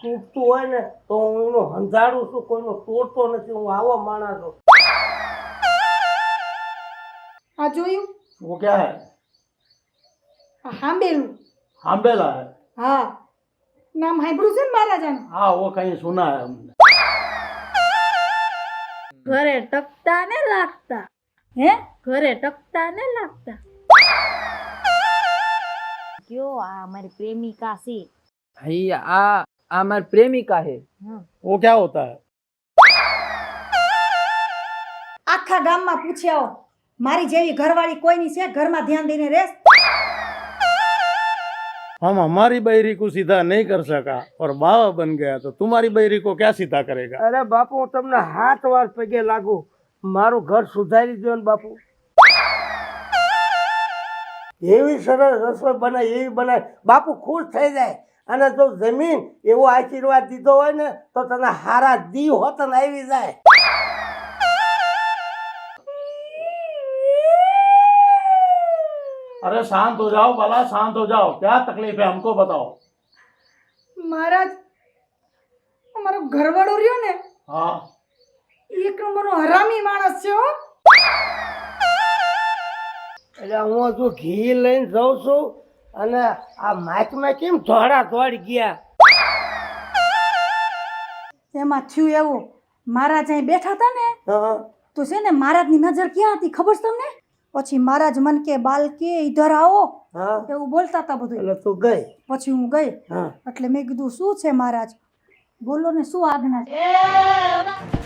તૂટતું હોય ને તો હું એનું હંધાડું છું કોઈનો તોડતો નથી હું આવો માણસ છું આ જોયું वो क्या है આ સાંભળેલું हाम्बेला है હા નામ સાંભળ્યું છે ને મહારાજાનું हाँ वो कहीं सुना है हमने ઘરે ટકતા ને લાગતા હે ઘરે ટકતા ને લાગતા કયો આ મારી પ્રેમિકા છે અહીં આ આ મારી પ્રેમિકા છે वो क्या होता है આખા ગામમાં પૂછ્યા આવો મારી જેવી ઘરવાળી કોઈની છે ઘરમાં ધ્યાન દઈને રેસ हम हमारी बहरी को सीधा नहीं कर सका और बाबा बन गया तो तुम्हारी बहरी को क्या सीधा करेगा અરે બાપુ હું તમને હાથ વાર પગે લાગુ મારું ઘર સુધારી દો ને બાપુ એવી સરસ રસોઈ બનાય એવી બનાય બાપુ ખુશ થઈ જાય અને જો જમીન એવો આશીર્વાદ દીધો હોય ને તો તને હારા દી હોત ને આવી જાય अरे शांत हो जाओ भला शांत हो जाओ क्या तकलीफ है हमको बताओ મહારાજ અમારો ઘરવાળો રહ્યો ને हाँ એક નંબરનો હરામી માણસ છે હો એટલે હું હજુ ઘી લઈને જાઉં છું અને આ માઇકમાં કેમ ધોળા ધોળ ગયા? એમાં થયું એવું. મહારાજ અહીં બેઠા હતા ને તો છે ને મહારાજની નજર ક્યાં હતી ખબર છે તમને? પછી મહારાજ મન કે બાલ કે ઇધર આવો. હા. એવું બોલતા હતા બધું એટલે તું ગઈ? પછી હું ગઈ. હા. એટલે મેં કીધું શું છે મહારાજ? બોલો ને શું આજ્ઞા છે?